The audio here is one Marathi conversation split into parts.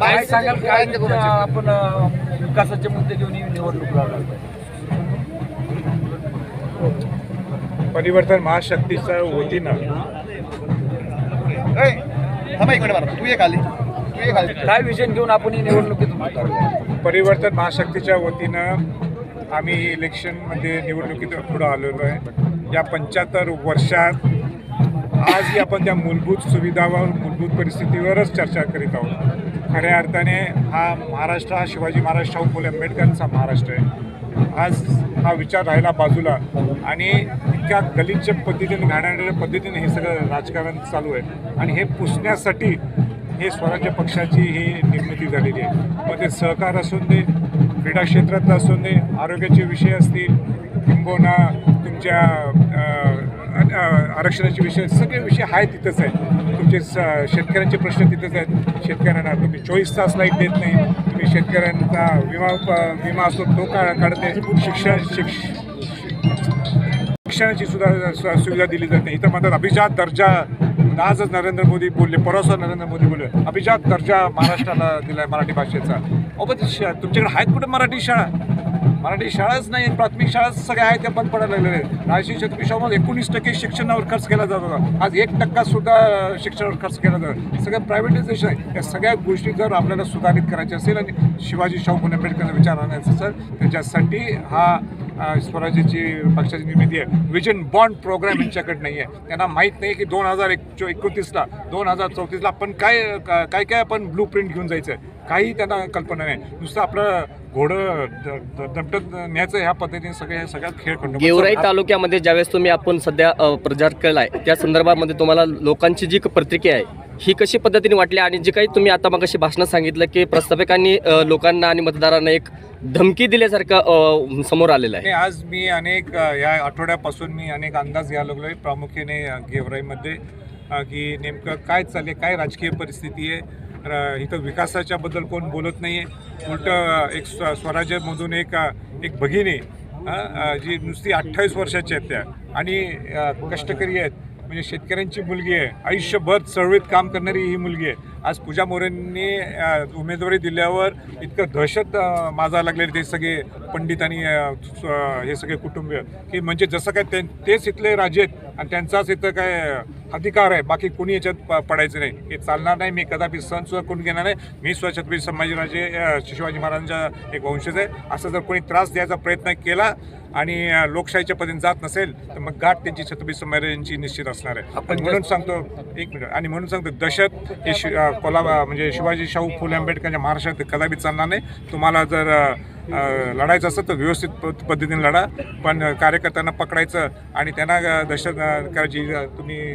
काय सांगाल काय? आपण विकासाचे मुद्दे घेऊन निवडणूक परिवर्तन महाशक्तीच्या वतीनं ए, थांबा एक मिनिट मला. तू ये खाली. तू ये खाली. काय विजन घेऊन आपण ही निवडणुकीत? परिवर्तन महाशक्तीच्या वतीनं आम्ही इलेक्शनमध्ये निवडणुकीत पुढं आलेलो आहे. या पंच्याहत्तर वर्षात आजही आपण त्या मूलभूत सुविधावर मूलभूत परिस्थितीवरच चर्चा करीत आहोत. खऱ्या अर्थाने हा महाराष्ट्र हा शिवाजी महाराज शाहू फुले आंबेडकरांचा महाराष्ट्र आहे. आज हा विचार राहिला बाजूला आणि इतक्या गलिच्छ पद्धतीने घाणाऱ्या पद्धतीने हे सगळं राजकारण चालू आहे. आणि हे पुसण्यासाठी हे स्वराज्य पक्षाची ही निर्मिती झालेली आहे. मग ते सहकार असून दे क्रीडा क्षेत्रातलं असून दे आरोग्याचे विषय असतील किंबहुना तुमच्या आरक्षणाचे विषय सगळे विषय आहेत तिथंच आहेत. तुमचे स शेतकऱ्यांचे प्रश्न तिथंच आहेत. शेतकऱ्यांना तुम्ही चोवीस तास लाइट देत नाही. तुम्ही शेतकऱ्यांचा विमा प- विमा असतो तो का काढते. शिक्षण शिक्ष शिक्षणाची सुद्धा सुविधा दिली जाते. इथं म्हणतात अभिजात दर्जा आजच नरेंद्र मोदी बोलले परवाच नरेंद्र मोदी बोलले अभिजात दर्जा महाराष्ट्राला दिलाय मराठी भाषेचा. अहो पण तुमच्याकडे आहेत कुठे मराठी शाळा? मराठी शाळाच नाही प्राथमिक शाळाच सगळ्या आहेत त्या बंद पडायला लागलेल्या आहेत. राजशीय छत्रपती एकोणीस टक्के शिक्षणावर खर्च केला जात होता. आज एक टक्का सुद्धा शिक्षणावर खर्च केला जातो सगळं प्रायव्हेटायझेशन आहे. या सगळ्या गोष्टी जर आपल्याला सुधारित करायच्या असेल आणि शिवाजी शाहू पुणे आंबेडकरांचा विचार आणायचा असेल त्याच्यासाठी हा स्वराज्याची पक्षाची निर्मिती आहे. विजन बॉन्ड प्रोग्राम यांच्याकडे नाही आहे त्यांना माहीत नाही की दोन हजार एक चो एकोणतीसला दोन हजार चौतीसला आपण काय काय काय आपण ब्लू प्रिंट घेऊन जायचं आहे काही त्यांना कल्पना नाही. नुसतं आपलं घोडं दमटत न्यायचं ह्या पद्धतीने सगळे हे सगळ्यात खेळ खंडोबा गेवराई. तालुक्यामध्ये ज्यावेळेस तुम्ही आपण सध्या प्रचार केलाय त्या संदर्भामध्ये तुम्हाला लोकांची जी प्रतिक्रिया आहे ही कशी पद्धतीने वाटली? आणि जे काही तुम्ही आता मग भाषणात सांगितलं की प्रस्थापिकांनी लोकांना आणि मतदारांना एक धमकी दिल्यासारखं समोर आलेलं आहे. आज मी अनेक या आठवड्यापासून मी अनेक अंदाज घ्यायला लागलो आहे प्रामुख्याने गेवराईमध्ये की नेमकं काय चालले काय राजकीय परिस्थिती आहे इथं विकासाच्याबद्दल कोण बोलत नाही आहे उलटं एक स्व स्वराज्यामधून एक एक भगिनी जी नुसती अठ्ठावीस वर्षाची आहेत त्या. आणि कष्टकरी आहेत. म्हणजे शेतकऱ्यांची मुलगी आहे. आयुष्यभर चळवळीत काम करणारी ही मुलगी आहे. आज पूजा मोरेंनी उमेदवारी दिल्यावर इतकं दहशत अ, माजा लागलेले ते सगळे पंडित आणि हे सगळे कुटुंबीय. की म्हणजे जसं काय ते तेच इथले राजे आहेत आणि त्यांचाच इथं काय अधिकार आहे. बाकी कोणी याच्यात प- पडायचं नाही. हे चालणार नाही. मी कदापि सण सुद्धा करून घेणार नाही. मी स्वतः छत्रपती संभाजीराजे शिवाजी महाराजांचा एक वंशज आहे. असं जर कोणी त्रास द्यायचा प्रयत्न केला आणि लोकशाहीच्या पद्धतीने जात नसेल तर मग गाठ त्यांची छत्रपती संभाजीराजांची निश्चित असणार आहे. आपण म्हणून सांगतो एक मिनिट आणि म्हणून सांगतो दहशत हे शि कोल्हा म्हणजे शिवाजी शाहू फुले आंबेडकरांच्या महाराष्ट्रात कदापि चालणार नाही. तुम्हाला जर लढायचं असेल तर व्यवस्थित पद- पद्धतीने लढा. पण कार्यकर्त्यांना पकडायचं आणि त्यांना दहशत करायची तुम्ही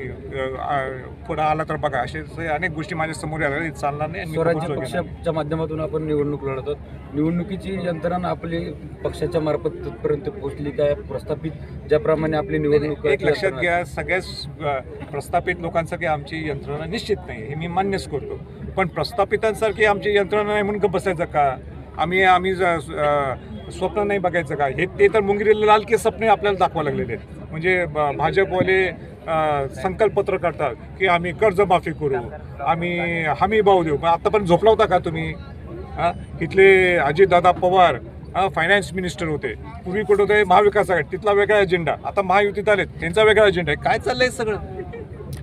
पुढं आला तर बघा. असे अनेक गोष्टी माझ्यासमोर आल्या चालणार नाही स्वराज्य. पक्षाच्या माध्यमातून आपण निवडणूक लढवतो. निवडणुकीची यंत्रणा आपली पक्षाच्या मार्फत तिथपर्यंत पोहोचली काय प्रस्थापित ज्याप्रमाणे आपली निवडणूक एक लक्षात घ्या सगळ्याच प्रस्थापित लोकांसारखी आमची यंत्रणा निश्चित नाही हे मी मान्यच करतो. पण प्रस्थापितांसारखी आमची यंत्रणा नाही म्हणून बसायचं का? आम्ही आम्ही ज- स्वप्न नाही बघायचं का हे ते तर मुंगिरी लाल की स्वप्ने आपल्याला दाखवा लागलेले आहेत. म्हणजे ब- भाजपवाले संकल्पत्र संकल्पपत्र की आम्ही कर्जमाफी करू आम्ही हमी भाव देऊ. पण आत्तापर्यंत झोपला होता का तुम्ही? इथले अजितदादा पवार फायनान्स मिनिस्टर होते. पूर्वी कुठं होते? महाविकास आघाडी. तिथला वेगळा अजेंडा आता महायुतीत आलेत. त्यांचा वेगळा अजेंडा आहे. काय चाललंय सगळं?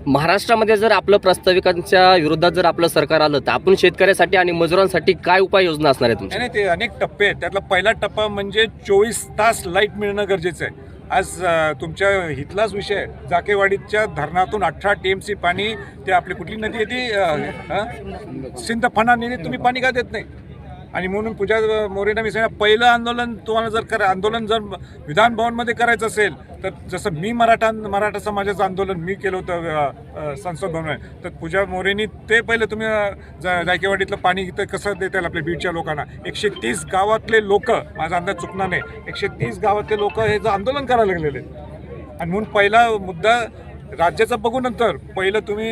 महाराष्ट्रामध्ये जर आपलं प्रस्ताविकांच्या विरोधात जर आपलं सरकार आलं तर आपण शेतकऱ्यासाठी आणि मजुरांसाठी काय उपाययोजना असणार आहे तुमच्या नाही ते अनेक टप्पे आहेत. त्यातला पहिला टप्पा म्हणजे चोवीस तास लाइट मिळणं गरजेचं आहे. आज तुमच्या हितलाच विषय जाकेवाडीच्या धरणातून अठरा टी एम सी पाणी ते आपली कुठली नदी येते सिंधफणा नदीत तुम्ही पाणी का देत नाही? आणि म्हणून पूजा मोरेंना मी सांगा पहिलं आंदोलन तुम्हाला जर करा आंदोलन जर विधान भवनमध्ये करायचं असेल तर जसं मी मराठा मराठा समाजाचं आंदोलन मी केलं होतं संसद भवन तर पूजा मोरेंनी ते पहिलं तुम्ही जा- जायकेवाडीतलं पाणी इथं कसं देता येईल आपल्या बीडच्या लोकांना? एकशे तीस गावातले लोक माझा अंदाज चुकणार नाही एकशे तीस गावातले लोक हे जर आंदोलन करायला लागलेले. आणि म्हणून पहिला मुद्दा राज्याचा बघू नंतर पहिलं तुम्ही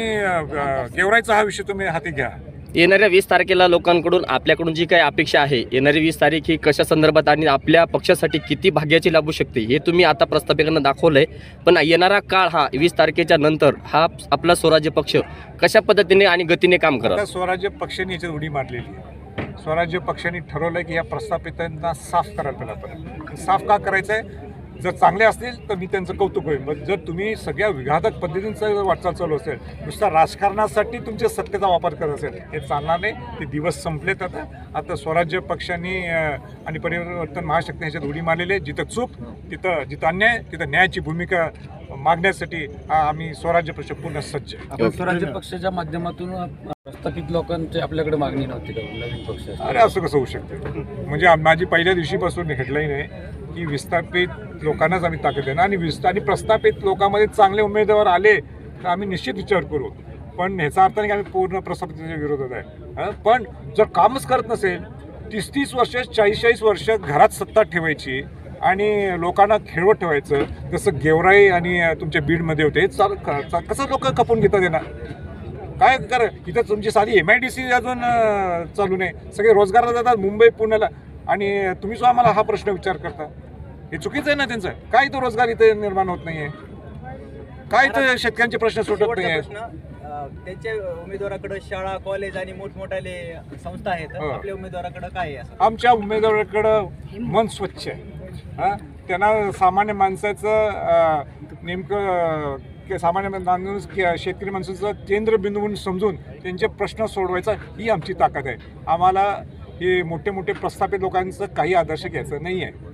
गेवरायचा हा विषय तुम्ही हाती घ्या. येणाऱ्या वीस तारखेला लोकांकडून आपल्याकडून जी काही अपेक्षा आहे येणारी वीस तारीख ही कशा संदर्भात आणि आपल्या पक्षासाठी किती भाग्याची लाभू शकते हे तुम्ही आता प्रस्थापिकांना दाखवलं आहे पण येणारा काळ हा वीस तारखेच्या नंतर हा आपला स्वराज्य पक्ष कशा पद्धतीने आणि गतीने काम करत स्वराज्य पक्षाने याच्यात उडी मारलेली आहे. स्वराज्य पक्षाने ठरवलं की या प्रस्थापितांना साफ करायला पाहिजे. साफ का करायचं आहे जर चांगले असतील तर मी त्यांचं कौतुक होईल. मग जर तुम्ही सगळ्या विघातक पद्धतींचं वाटचाल चालू असेल नुसता राजकारणासाठी तुमच्या सत्तेचा वापर करत असेल हे चालणार नाही. ते दिवस संपलेत आता. आता स्वराज्य पक्षाने आणि परिवर्तन महाशक्ती ह्याच्यात उडी मारलेली आहे. जिथं चूक तिथं जिथं अन्याय तिथं न्यायाची भूमिका मागण्यासाठी आम्ही स्वराज्य पक्ष पूर्ण सज्ज स्वराज्य पक्षाच्या माध्यमातून अ, लोकांची आपल्याकडे मागणी नव्हती का? नवीन पक्ष अरे असं कसं होऊ शकतं? म्हणजे माझी पहिल्या दिवशीपासून हेडलाईन आहे की विस्थापित लोकांनाच आम्ही ताकद देणार आणि विस्ता आणि प्रस्थापित लोकांमध्ये चांगले उमेदवार आले तर आम्ही निश्चित विचार करू. पण ह्याचा अर्थ नाही की आम्ही पूर्ण प्रस्थापिताच्या विरोधात आहे. पण जर कामच करत नसेल तीस तीस वर्ष चाळीस चाळीस वर्ष घरात सत्ता ठेवायची आणि लोकांना खेळवत ठेवायचं जसं गेवराई आणि तुमच्या बीडमध्ये होते चाल चा- कसं लोक खपून घेतात येणार काय कर इथं तुमची साधी एम आय डी सी अजून चालू नाही. सगळे रोजगाराला जातात मुंबई पुण्याला. आणि तुम्ही जो आम्हाला हा प्रश्न विचार करता. हे चुकीचं आहे ना त्यांचं? काय इथं रोजगार इथे निर्माण होत नाहीये? काय इथं शेतकऱ्यांचे प्रश्न सुटत नाहीये? अ, त्यांच्या उमेदवाराकडे शाळा कॉलेज आणि मोठमोठाले संस्था आहेत. हो. आपल्या उमेदवाराकडे काय आहे आमच्या उमेदवाराकडं मन स्वच्छ आहे. हा? त्यांना सामान्य माणसाचं नेमकं सामान्य माणूस शेतकरी माणसाचं केंद्रबिंदू म्हणून समजून त्यांचे प्रश्न सोडवायचा ही आमची ताकद आहे. आम्हाला हे मोठे मोठे प्रस्थापित लोकांचं काही आदर्श घ्यायचं नाही आहे